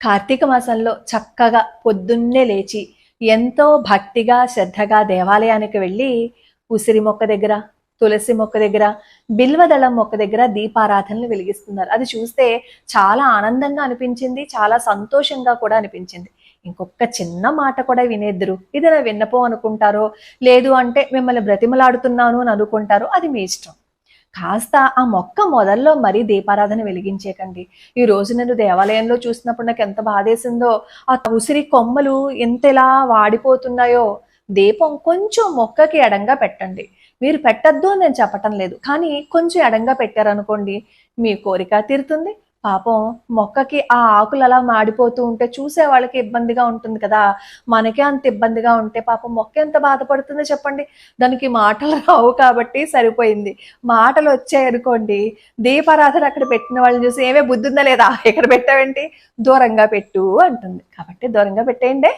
కార్తీక మాసంలో చక్కగా పొద్దున్నే లేచి ఎంతో భక్తిగా శ్రద్ధగా దేవాలయానికి వెళ్ళి ఉసిరి మొక్క దగ్గర తులసి మొక్క దగ్గర బిల్వదళం మొక్క దగ్గర దీపారాధనలు వెలిగిస్తున్నారు. అది చూస్తే చాలా ఆనందంగా అనిపించింది చాలా సంతోషంగా కూడా అనిపించింది. ఇంకొక చిన్న మాట కూడా వినేద్దరు. ఇది నా విన్నపో అనుకుంటారో లేదు అంటే మిమ్మల్ని బ్రతిమలాడుతున్నాను అని అనుకుంటారో అది మీ ఇష్టం. కాస్త ఆ మొక్క మొదల్లో మరీ దీపారాధన వెలిగించేకండి. ఈ రోజు నేను దేవాలయంలో చూసినప్పుడు నాకు ఎంత బాధేసిందో ఆ ఉసిరి కొమ్మలు ఎంతలా వాడిపోతున్నాయో దీపం కొంచెం మొక్కకి ఎడంగా పెట్టండి. మీరు పెట్టద్దు అని నేను చెప్పటం లేదు కానీ కొంచెం ఎడంగా పెట్టారనుకోండి మీ కోరిక తీరుతుంది పాపం మొక్కకి ఆ ఆకులు అలా మాడిపోతూ ఉంటే చూసే వాళ్ళకి ఇబ్బందిగా ఉంటుంది కదా. మనకే అంత ఇబ్బందిగా ఉంటే పాపం మొక్క ఎంత బాధపడుతుందో చెప్పండి. దానికి మాటలు రావు కాబట్టి సరిపోయింది. మాటలు వచ్చాయనుకోండి దీపారాధన అక్కడ పెట్టిన వాళ్ళని చూసి ఏమే బుద్ధి ఉందా లేదా? ఇక్కడ పెట్టావేంటి? దూరంగా పెట్టు అంటుంది. కాబట్టి దూరంగా పెట్టేయండి.